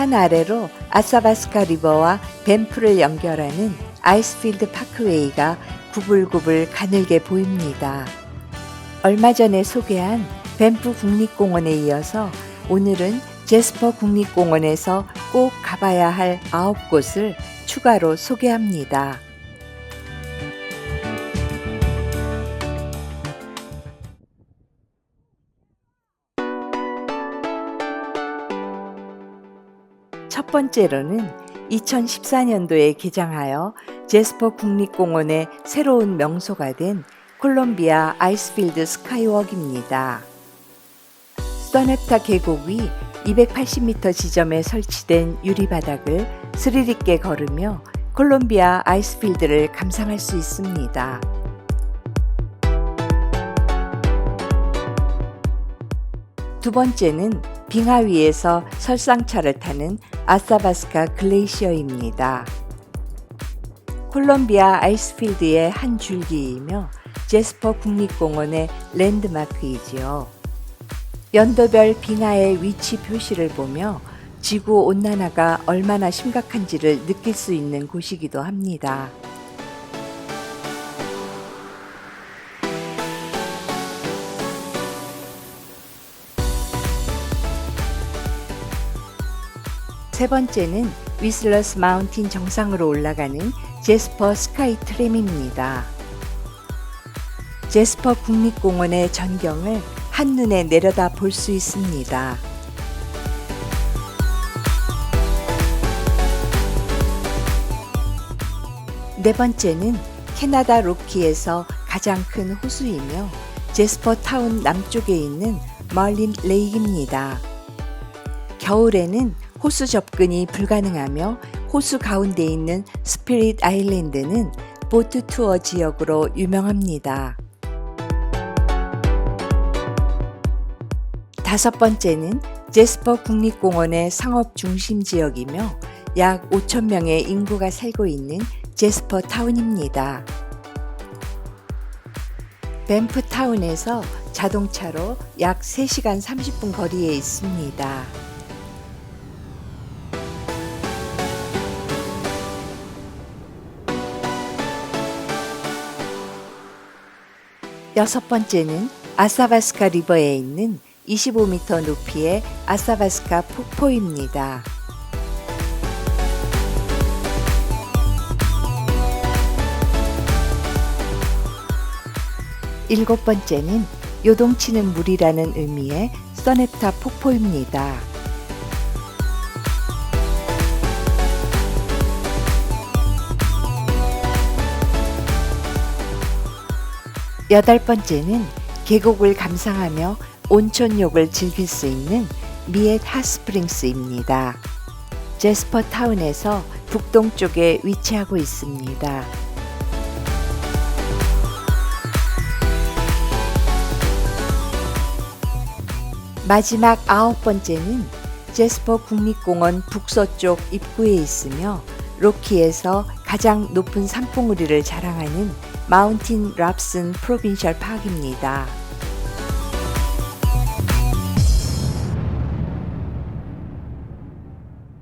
산 아래로 아사바스카 리버와 밴프를 연결하는 아이스필드 파크웨이가 구불구불 가늘게 보입니다. 얼마 전에 소개한 밴프 국립공원에 이어서 오늘은 제스퍼 국립공원에서 꼭 가봐야 할 아홉 곳을 추가로 소개합니다. 첫 번째로는 2014년도에 개장하여 제스퍼 국립공원의 새로운 명소가 된 콜롬비아 아이스필드 스카이워크입니다. 써넵타 계곡 위 280m 지점에 설치된 유리바닥을 스릴 있게 걸으며 콜롬비아 아이스필드를 감상할 수 있습니다. 두 번째는 빙하 위에서 설상차를 타는 아사바스카 글레이셔입니다. 콜롬비아 아이스필드의 한 줄기이며 제스퍼 국립공원의 랜드마크이지요. 연도별 빙하의 위치 표시를 보며 지구 온난화가 얼마나 심각한지를 느낄 수 있는 곳이기도 합니다. 세 번째는 위슬러스 마운틴 정상으로 올라가는 제스퍼 스카이 트램입니다. 제스퍼 국립공원의 전경을 한눈에 내려다 볼 수 있습니다. 네 번째는 캐나다 로키에서 가장 큰 호수이며 제스퍼 타운 남쪽에 있는 멀린 레이크입니다. 겨울에는 호수 접근이 불가능하며 호수 가운데 있는 스피릿 아일랜드는 보트 투어 지역으로 유명합니다. 다섯 번째는 제스퍼 국립공원의 상업 중심 지역이며 약 5천 명의 인구가 살고 있는 제스퍼 타운입니다. 밴프 타운에서 자동차로 약 3시간 30분 거리에 있습니다. 여섯 번째는 아사바스카 리버에 있는 25m 높이의 아사바스카 폭포입니다. 일곱 번째는 요동치는 물이라는 의미의 써넵타 폭포입니다. 여덟 번째는 계곡을 감상하며 온천욕을 즐길 수 있는 미엣 핫스프링스입니다. 제스퍼 타운에서 북동쪽에 위치하고 있습니다. 마지막 아홉 번째는 제스퍼 국립공원 북서쪽 입구에 있으며 로키에서 가장 높은 산봉우리를 자랑하는 마운틴 랍슨 프로빈셜 파크입니다.